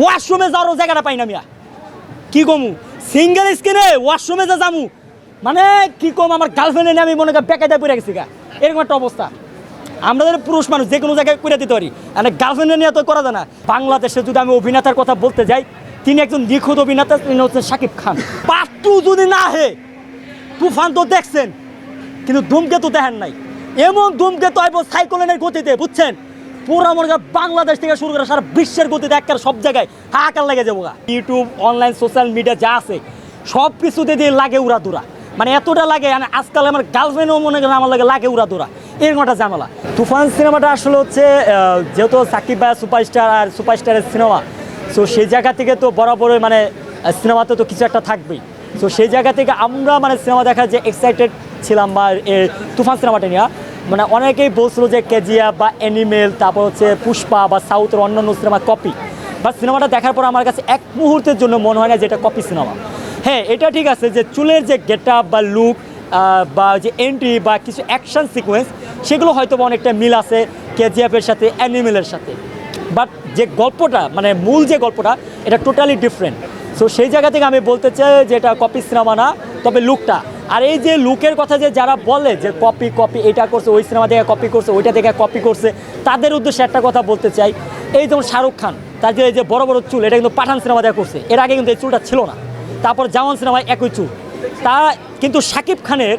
ওয়াশরুমে যাওয়ার জায়গাটা পাই না মিয়া। কি কমু? সিঙ্গেল স্ক্রিনে ওয়াশরুমে যা যামু। মানে কি কম আমার গার্লফ্রেন্ডে আমি মনে করি বেকায়দায় পড়ে গেছি গা। এরকম একটা অবস্থা। আমরা যদি পুরুষ মানুষ যে কোনো জায়গায় করে দিতে পারি মানে গার্লফ্রেন্ডে নিয়ে তো করা যায় না। বাংলাদেশে যদি আমি অভিনেতার কথা বলতে যাই, তিনি একজন নিখুঁত অভিনেতা, তিনি হচ্ছেন শাকিব খান। পাট্টু যদি না হে, তুফান তো দেখছেন, কিন্তু ধূমকেতু দেখেন নাই। এমন ধূমকেতু আইব সাইক্লোনের গতিতে, বুঝছেন? পুরো মনে করেন বাংলাদেশ থেকে শুরু করে সারা বিশ্বের গতিতে একের সব জায়গায় হাহাকার লেগে যাব। ইউটিউব অনলাইন সোশ্যাল মিডিয়া যা আছে সব কিছুতে দিয়ে লাগে উড়া দুরা মানে এতটা লাগে মানে আজকাল আমার গার্লফ্রেন্ডও মনে করেন আমার লাগে লাগে উড়া দুরা এরকম একটা ঝামেলা। তুফান সিনেমাটা আসলে হচ্ছে যেহেতু সাকিব ভাই সুপারস্টার আর সুপারস্টারের সিনেমা সো সেই জায়গা থেকে তো বরাবরই মানে সিনেমাতে তো কিছু একটা থাকবেই। সো সেই জায়গা থেকে আমরা মানে সিনেমা দেখার যে এক্সাইটেড ছিলাম বা তুফান সিনেমাটা নিয়ে মানে অনেকেই বলছিল যে কেজিয়া বা অ্যানিমেল তারপর হচ্ছে পুষ্পা বা সাউথের অন্যান্য সিনেমা কপি বা সিনেমাটা দেখার পর আমার কাছে এক মুহূর্তের জন্য মনে হয় না যে এটা কপি সিনেমা হ্যাঁ এটা ঠিক আছে যে চুলের যে গেট বা লুক বা যে এন্ট্রি বা কিছু অ্যাকশন সিকোয়েন্স সেগুলো হয়তো বা অনেকটা মিল আছে কেজিএফের সাথে অ্যানিমেলের সাথে। বাট যে গল্পটা মানে মূল যে গল্পটা, এটা টোটালি ডিফারেন্ট সো সেই জায়গা থেকে আমি বলতে চাই যে এটা কপি সিনেমা না, তবে লুকটা আর এই যে লুকের কথা যে যারা বলে যে কপি কপি এটা করছে, ওই সিনেমা থেকে কপি করছে, ওইটা থেকে কপি করছে, তাদের উদ্দেশ্যে একটা কথা বলতে চাই। এই যেমন শাহরুখ খান, তার যে এই যে বড় বড় চুল, এটা কিন্তু পাঠান সিনেমা দেখা করছে। এর আগে কিন্তু এই চুলটা ছিল না। তারপর জামান সিনেমায় একই চুল। তা কিন্তু শাকিব খানের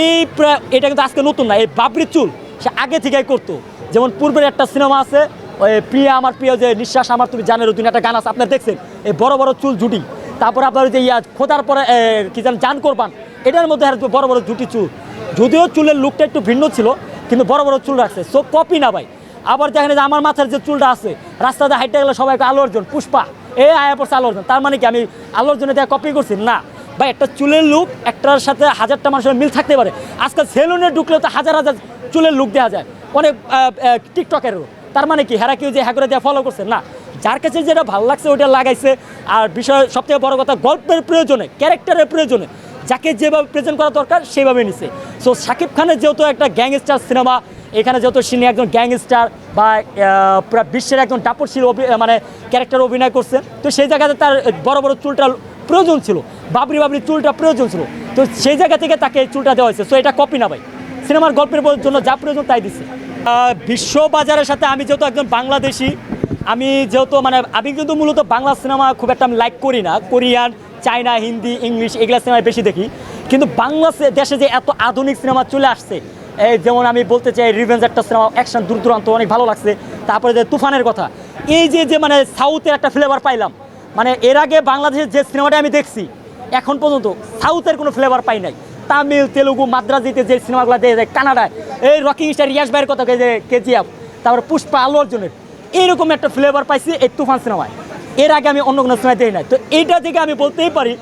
এই প্রায় এটা কিন্তু আজকে নতুন না, এই বাবরি চুল সে আগে থেকেই করতো। যেমন পূর্বের একটা সিনেমা আছে, ওই প্রিয়া, আমার প্রিয় যে নিঃশ্বাস, আমার তুমি জানের তুমি একটা গান আছে, আপনার দেখছেন, এই বড় বড় চুল জুটি। তারপর আপনার যে ইয়া, খোদার পরে কি জান জান করবান এটার মধ্যে আর বড় বড় জুটি চুল। যদিও চুলের লুকটা একটু ভিন্ন ছিল, কিন্তু বড় বড় চুল রাখছে। সো কপি না ভাই। আবার দেখেন যে আমার মাথার যে চুলটা আছে, রাস্তাতে হাইটে গেলে সবাইকে আলো অর্জন, পুষ্পা। এ আয়া পড়ছে আলো অর্জন। তার মানে কি, আমি আলো অর্জনে দেখা কপি করছি? না। বা একটা চুলের লুক একটার সাথে হাজারটা মানুষের মিল থাকতে পারে। আজকাল সেলুনে ঢুকলেও তো হাজার হাজার চুলের লুক দেওয়া যায়। অনেক টিকটকেরও তার মানে কি, হেরা কেউ যে হ্যাঁ করে দিয়ে ফলো করছে? না। যার কাছে যেটা ভালো লাগছে, ওইটা লাগাইছে। আর বিষয় সবথেকে বড় কথা, গল্পের প্রয়োজনে ক্যারেক্টারের প্রয়োজনে যাকে যেভাবে প্রেজেন্ট করা দরকার, সেইভাবে নিছে। সো শাকিব খানের যেহেতু একটা গ্যাংস্টার সিনেমা এখানে যেহেতু তিনি একজন গ্যাংস্টার বা পুরো বিশ্বের একজন অভি- মানে ক্যারেক্টার অভিনয় করছে, তো সেই জায়গাতে তার বড় বড় চুলটা প্রয়োজন ছিল, বাবরি বাবরি চুলটা প্রয়োজন ছিল। তো সেই জায়গা থেকে তাকে চুলটা দেওয়া হয়েছে। সো এটা কপি না ভাই। সিনেমার গল্পের জন্য যা প্রয়োজন তাই দিচ্ছে বিশ্ব বাজারের সাথে আমি যেহেতু একজন বাংলাদেশি, আমি যেহেতু মানে আমি কিন্তু মূলত বাংলা সিনেমা খুব একটা আমি লাইক করি না, কোরিয়ান চায়না, হিন্দি, ইংলিশ এগুলো সিনেমা বেশি দেখি। কিন্তু বাংলা দেশে যে এত আধুনিক সিনেমা চলে আসছে, এই যেমন আমি বলতে চাই রিভেঞ্জ একটা সিনেমা অ্যাকশন দূর দূরান্ত অনেক ভালো লাগছে। তারপরে যে তুফানের কথা, এই যে যে মানে সাউথের একটা ফ্লেভার পাইলাম মানে এর আগে বাংলাদেশের যে সিনেমাটা আমি দেখছি, এখন পর্যন্ত সাউথের কোনো ফ্লেভার পাই নাই। তামিল, তেলুগু, মাদ্রাজিতে যে সিনেমাগুলো দিয়ে যায়, কানাডায়, এই রকিং স্টার ইয়াস ভাইয়ের কথা যে কেজিএফ তারপরে পুষ্পা আলু অর্জুনের এইরকম একটা ফ্লেভার পাইছি এই তুফান সিনেমায়। এর আগে আমি অন্য কোনো সিনেমা দিই নাই। তো এইটা থেকে আমি বলতেই পারি,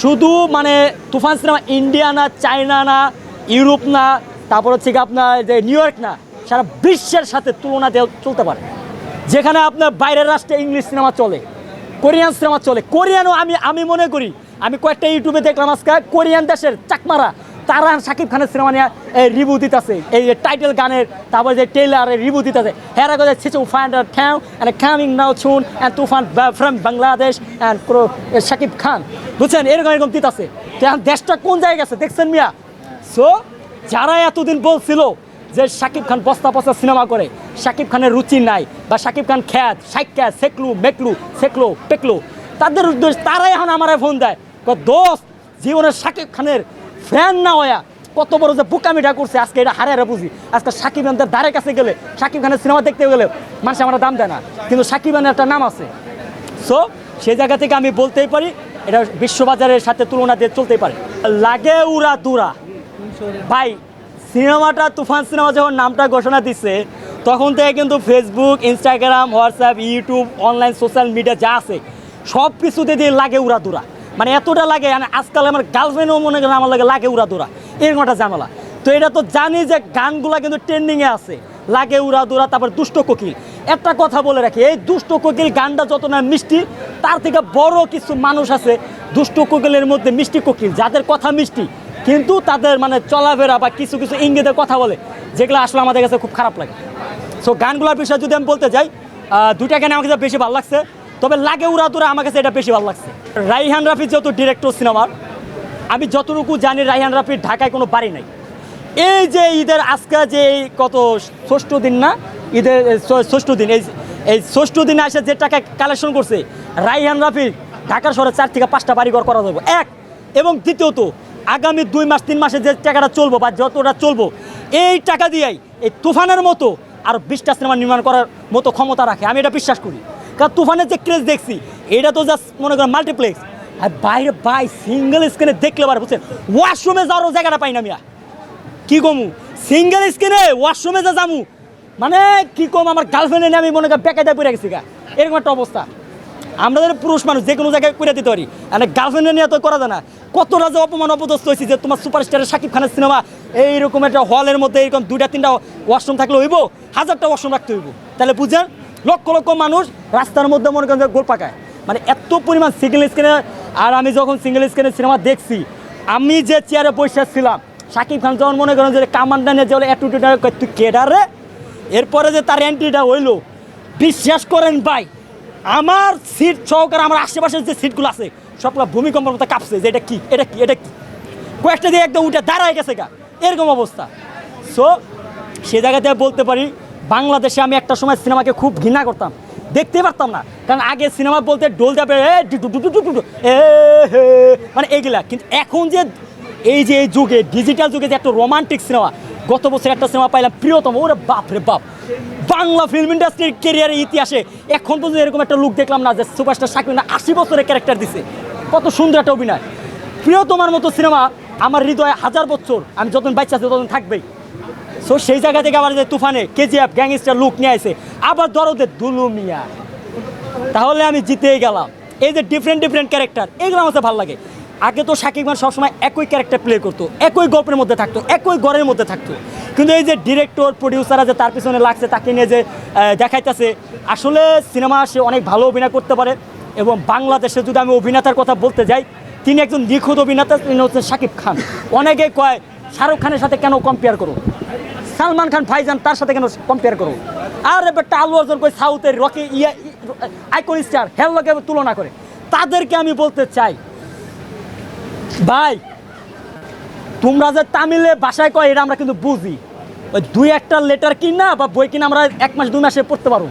শুধু মানে তুফান সিনেমা ইন্ডিয়া না চায়না না ইউরোপ না, তারপর হচ্ছে আপনার যে নিউ ইয়র্ক না, সারা বিশ্বের সাথে তুলনা দিয়ে চলতে পারে। যেখানে আপনার বাইরের রাষ্ট্রে ইংলিশ সিনেমা চলে কোরিয়ান সিনেমা চলে। কোরিয়ানও আমি আমি মনে করি, আমি কয়েকটা ইউটিউবে দেখলাম আজকে কোরিয়ান দেশের চাকমারা তারা শাকিব খানের সিনেমা নিয়ে রিভিউ দিতেছে। এই যে টাইটেল গানের, তারপরে যে টেইলারের রিভিউ দিতেছে। হেরা কথা ছিচু ফাইন্ড ঠ্যাও and coming now ছুন and Toofan from Bangladesh and Shakib Khan. বুঝছেন? এরকম এরকম দিতেছে। দেশটা কোন জায়গায় গেছে? দেখছেন মিয়া? সো যারা এতদিন বলছিল যে শাকিব খান বস্তা বস্তা সিনেমা করে শাকিব খানের রুচি নাই বা শাকিব খান খ্যাত, সাইক্যা, সেকলু, মেকলু, সেকলো, পেকলো, তাদের উদ্দেশ্য তারাই এখন আমার ফোন দেয়। দোস্ত জীবনের শাকিব খানের ফ্যান না হয়া কত বড় যে বুকামিটা করছে, আজকে এটা হারে হারে বুঝি। আজকে সাকিব খানের ধারে কাছে গেলে, সাকিব খানের সিনেমা দেখতে গেলে মানুষ আমার দাম দেয় না। কিন্তু সাকিব খানের একটা নাম আছে। সো সেই জায়গা থেকে আমি বলতেই পারি, এটা বিশ্ববাজারের সাথে তুলনা দিয়ে চলতেই পারে। লাগে উড়া দুরা। ভাই, সিনেমাটা, তুফান সিনেমা যখন নামটা ঘোষণা দিচ্ছে তখন থেকে কিন্তু Facebook Instagram WhatsApp YouTube online social media যা আছে, সব কিছুতে দিয়ে লাগে উড়া দুরা। মানে এতটা লাগে মানে আজকাল আমার গার্লফ্রেন্ডও মনে করেন আমার লাগে লাগে উড়া দুরা এরকম একটা ঝামেলা। তো এটা তো জানি যে গানগুলা কিন্তু ট্রেন্ডিংয়ে আছে। লাগে উড়া দুরা তারপর দুষ্ট কোকিল। একটা কথা বলে রাখি, এই দুষ্ট কোকিল গানটা যত না মিষ্টি, তার থেকে বড় কিছু মানুষ আছে দুষ্ট কোকিলের মধ্যে মিষ্টি কোকিল, যাদের কথা মিষ্টি। কিন্তু তাদের মানে চলাফেরা বা কিছু কিছু ইঙ্গিতের কথা বলে, যেগুলো আসলে আমাদের কাছে খুব খারাপ লাগে। সো গানগুলোর বিষয়ে যদি আমি বলতে যাই দুইটা গানে আমাকে বেশি ভালো লাগছে। তবে লাগে উড়া তোরা আমার কাছে এটা বেশি ভালো লাগছে। রাইহান রাফি যেহেতু ডিরেক্টর সিনেমার আমি যতটুকু জানি রাইহান রাফির ঢাকায় কোনো বাড়ি নাই। এই যে ঈদের আজকে যে কত ষষ্ঠ দিন না? ঈদের ষষ্ঠ দিন, এই এই ষষ্ঠ দিনে এসে যে টাকা কালেকশন করছে, রাইহান রাফি ঢাকার শহরে চার থেকে পাঁচটা বাড়িঘর করা যাবে। এক, এবং দ্বিতীয়ত, আগামী দুই মাস, তিন মাসে যে টাকাটা চলবো বা যতটা চলবো, এই টাকা দিয়েই এই তুফানের মতো আর বিশটা সিনেমা নির্মাণ করার মতো ক্ষমতা রাখে। আমি এটা বিশ্বাস করি। কারণ তুফানের যে ক্রেজ দেখছি, এটা তো জাস্ট মনে করেন মাল্টিপ্লেক্স আর বাইরে বাই সিঙ্গেল স্ক্রিনে দেখলে পারে, বুঝছেন? ওয়াশরুমে যাওয়ারও জায়গাটা পাই না মিয়া কি কমু? সিঙ্গেল স্ক্রিনে ওয়াশরুমে যা যামু মানে কি কম আমার গার্লফ্রেন্ডে নিয়ে আমি মনে করি বেকায়দায় পড়ে গেছি গা। এরকম একটা অবস্থা। আমরা আমাদের পুরুষ মানুষ যে কোনো জায়গায় করে দিতে পারি মানে গার্লফ্রেন্ডে নিয়ে তো করা যায় না। কতটা যে অপমান অপদস্থ হয়েছি যে তোমার সুপারস্টারের শাকিব খানের সিনেমা এইরকম একটা হলের মধ্যে এরকম দুইটা, তিনটা ওয়াশরুম থাকলে হইব, হাজারটা ওয়াশরুম রাখতে হইব। তাহলে বুঝছেন লক্ষ লক্ষ মানুষ রাস্তার মধ্যে মনে করেন গোল পাকায়। মানে এত পরিমাণ সিঙ্গেল স্ক্রিনে আর আমি যখন সিঙ্গেল স্ক্রিনের সিনেমা দেখছি, আমি যে চেয়ারে বসে ছিলাম শাকিব খান যখন মনে করেন যে কামান্ডা নিয়ে যে অ্যাটিটিউডটা তুই কেডার এরপরে যে তার এন্ট্রিটা হইল, বিশ্বাস করেন ভাই, আমার সিট সহকারে আমার আশেপাশের যে সিটগুলো আছে, সবগুলো ভূমিকম্পের মতো কাঁপছে, যে এটা কি এটা কি এটা কি? কয়েকটা দিয়ে একদম উঠে দাঁড়ায় গেছে গা, এরকম অবস্থা। সো সে জায়গাতে বলতে পারি বাংলাদেশে আমি একটা সময় সিনেমাকে খুব ঘৃণা করতাম। দেখতে পারতাম না। কারণ আগে সিনেমা বলতে ডোল যাবে মানে এইগুলা। কিন্তু এখন যে এই যে এই যুগে, ডিজিটাল যুগে যে একটা রোমান্টিক সিনেমা, গত বছর একটা সিনেমা পাইলাম প্রিয়তম। ওরে বাপ রে বাপ। বাংলা ফিল্ম ইন্ডাস্ট্রির কেরিয়ারের ইতিহাসে এখন পর্যন্ত এরকম একটা লুক দেখলাম না, যে সুপারস্টার শাকিব না আশি বছরের ক্যারেক্টার দিছে। কত সুন্দর একটা অভিনয়। প্রিয়তমার মতো সিনেমা আমার হৃদয়ে হাজার বছর, আমি যতদিন বাচ্চা আছি ততদিন থাকবেই। সো সেই জায়গা থেকে আবার যে তুফানে কেজিএফ গ্যাংস্টার লুক নিয়ে আসে আবার দরদে দুলু মিয়া। তাহলে আমি জিতেই গেলাম। এই যে ডিফারেন্ট ডিফারেন্ট ক্যারেক্টার এগুলো আমার ভালো লাগে। আগে তো শাকিব খান সবসময় একই ক্যারেক্টার প্লে করতো, একই গল্পের মধ্যে থাকতো, একই ঘরের মধ্যে থাকতো। কিন্তু এই যে ডিরেক্টর প্রডিউসাররা যে তার পিছনে লাগছে, তাকে নিয়ে যে দেখাইতেছে, আসলে সিনেমা সে অনেক ভালো অভিনয় করতে পারে এবং বাংলাদেশে যদি আমি অভিনেতার কথা বলতে যাই, তিনি একজন নিখুঁত অভিনেতা, তিনি হচ্ছেন শাকিব খান। অনেকে কয় শাহরুখ খানের সাথে কেন কম্পেয়ার করো? সালমান খান ভাইজান তার সাথে কেন কম্পেয়ার করো? আর এবারটা আলু অর্জন করে সাউথের রকি ইয়া আইকন স্টার হেল লগে তুলনা করে। তাদেরকে আমি বলতে চাই, ভাই, তোমরা যে তামিলে ভাষায় কয়, এটা আমরা কিন্তু বুঝি। ওই দুই একটা লেটার কিনা বা বই কিনা আমরা এক মাস, দুই মাসে পড়তে পারো।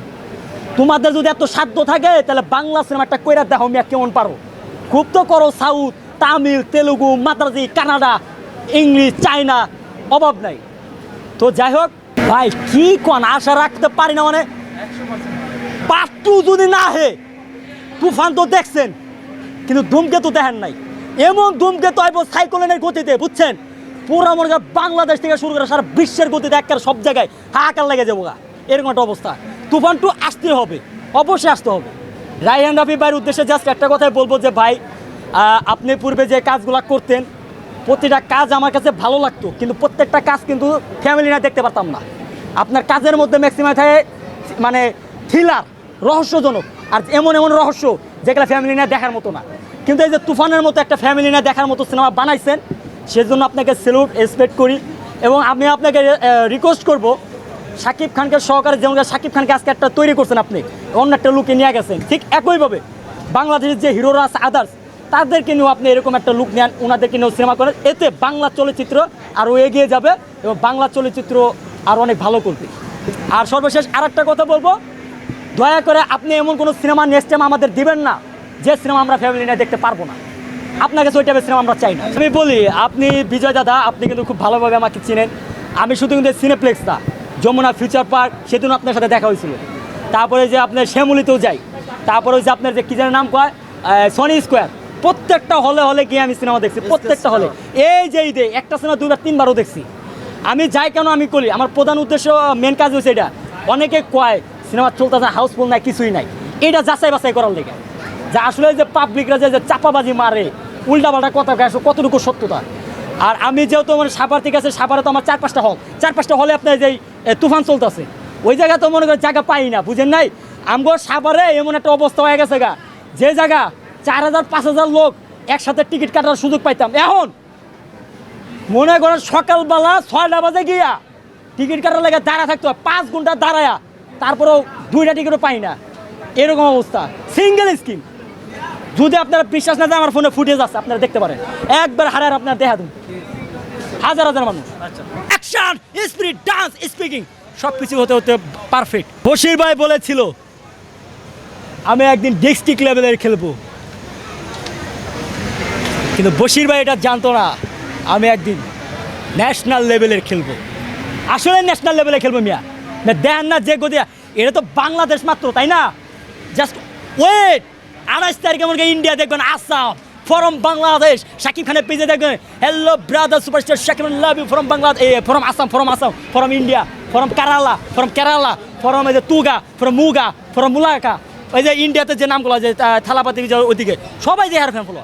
তোমাদের যদি এত সাধ্য থাকে, তাহলে বাংলা সিনেমাটা কইরা দেখো মিয়া কেমন পারো। খুব তো করো south, Tamil, Telugu Madrasi Kannada English, China, অভাব নাই। তো যাই হোক, ভাই, কি কোন আশা রাখতে পারি না মানে? পাট্টু যদি না হে, তুফান তো দেখছেন, কিন্তু ধূমকেতু দেখেন নাই। এমন ধূমকেতু আইব সাইক্লোনের গতিতে, বুঝছেন? পুরো মনে বাংলাদেশ থেকে শুরু করে সারা বিশ্বের গতিতে একের সব জায়গায় হাহাকার লেগে যাব গা। এরকম একটা অবস্থা। তুফান টু আসতে হবে, অবশ্যই আসতে হবে। রায়হান রাফি ভাইয়ের উদ্দেশ্যে জাস্ট একটা কথাই বলব যে, ভাই আপনি পূর্বে যে কাজগুলো করতেন প্রতিটা কাজ আমার কাছে ভালো লাগতো, কিন্তু প্রত্যেকটা কাজ কিন্তু ফ্যামিলি না দেখতে পারতাম না। আপনার কাজের মধ্যে ম্যাক্সিমাম থাকে মানে থ্রিলার রহস্যজনক, আর এমন এমন রহস্য যেগুলো ফ্যামিলি না দেখার মতো না। কিন্তু এই যে তুফানের মতো একটা ফ্যামিলি না দেখার মতো সিনেমা বানাইছেন, সেজন্য আপনাকে সেলুট রেসপেক্ট করি এবং আমি আপনাকে রিকোয়েস্ট করব শাকিব খানকে সহকারে যেমন শাকিব খানকে আজকে একটা তৈরি করছেন আপনি, অন্য একটা লুকে নিয়ে গেছেন। ঠিক একইভাবে বাংলাদেশের যে হিরোরা আছে আদার্স তাদেরকে নিয়েও আপনি এরকম একটা লুক নেন ওনাদেরকে নিয়েও সিনেমা করেন। এতে বাংলা চলচ্চিত্র আরও এগিয়ে যাবে এবং বাংলা চলচ্চিত্র আরও অনেক ভালো করবে। আর সর্বশেষ আর একটা কথা বলব, দয়া করে আপনি এমন কোনো সিনেমা নেক্সট টাইম আমাদের দিবেন না, যে সিনেমা আমরা ফ্যামিলি নিয়ে দেখতে পারব না। আপনার কাছে ওই টাইপের সিনেমা আমরা চাই না। আমি বলি, আপনি বিজয় দাদা, আপনি কিন্তু খুব ভালোভাবে আমাকে চিনেন। আমি শুধু কিন্তু সিনেপ্লেক্স না, যমুনা ফিউচার পার্ক সেদিন আপনার সাথে দেখা হয়েছিল। তারপরে যে আপনার শ্যামলিতেও যাই, তারপরে ওই যে আপনার যে কি যেন নাম কয় সনি স্কোয়ার প্রত্যেকটা হলে হলে গিয়ে আমি সিনেমা দেখছি প্রত্যেকটা হলে। এই যে ঈদে একটা সিনেমা দুবার তিনবারও দেখছি। আমি যাই কেন আমি করি? আমার প্রধান উদ্দেশ্য মেন কাজ হচ্ছে এটা। অনেকে কয় সিনেমা চলতেছে হাউসফুল নাই কিছুই নাই। এটা যাচাই বাছাই করার লেগে। যা আসলে যে পাবলিকরা যে চাপাবাজি মারে উল্টাপাল্টা কথা আসলে কতটুকু সত্যতা? আর আমি যেহেতু মানে সাপার থেকে আছে সাপারে তো আমার চার পাঁচটা হল চার পাঁচটা হলে আপনার যে তুফান চলতেছে। ওই জায়গা তো মনে করেন জায়গা পাই না বুঝেন নাই? আমগো সাপারে এমন একটা অবস্থা হয়ে গেছে গা। যে জায়গা চার হাজার পাঁচ হাজার লোক একসাথে টিকিট কাটার সুযোগ পাইতাম। এখন মনে করেন সকালবেলা ছয়টা বাজে গিয়া টিকিট কাটার লেগে দাঁড়া থাকতো পাঁচ ঘণ্টা দাঁড়ায়া তারপরেও দুইটা টিকিটও পাই না। এরকম অবস্থা। সিঙ্গেল স্কিম যদি আপনারা বিশ্বাস না যায় আমার ফোনে ফুটেজ আছে আপনারা দেখতে পারেন। একবার হারার আপনার দেখা দিন হাজার হাজার মানুষ। অ্যাকশন স্পিরিট ডান্স স্পিকিং সব কিছু হতে হতে পারফেক্ট বশির ভাই বলেছিল আমি একদিন ডিস্ট্রিক্ট লেভেলের খেলব। কিন্তু বশির ভাই এটা জানতো না, আমি একদিন ন্যাশনাল লেভেলের খেলব। আসলে ন্যাশনাল লেভেলে খেলব মিয়া। না, দেন না যে গদিয়া, এটা তো বাংলাদেশ মাত্র, তাই না? জাস্ট ওয়েট আঠাশ তারিখে করি ইন্ডিয়া দেখবেন আসাম ফরম বাংলাদেশ শাকিব খানের পেজে দেখবেন। Hello brother superstar Shakib love you from Bangladesh from Assam from Assam from India from Kerala from Kerala from এই যে তুগা ফরম মুগা ফরম মুলাকা ওই যে ইন্ডিয়াতে যে নামগুলো যে থালাপাতি ওইদিকে সবাই যে হেয়ার ফ্যান ফলো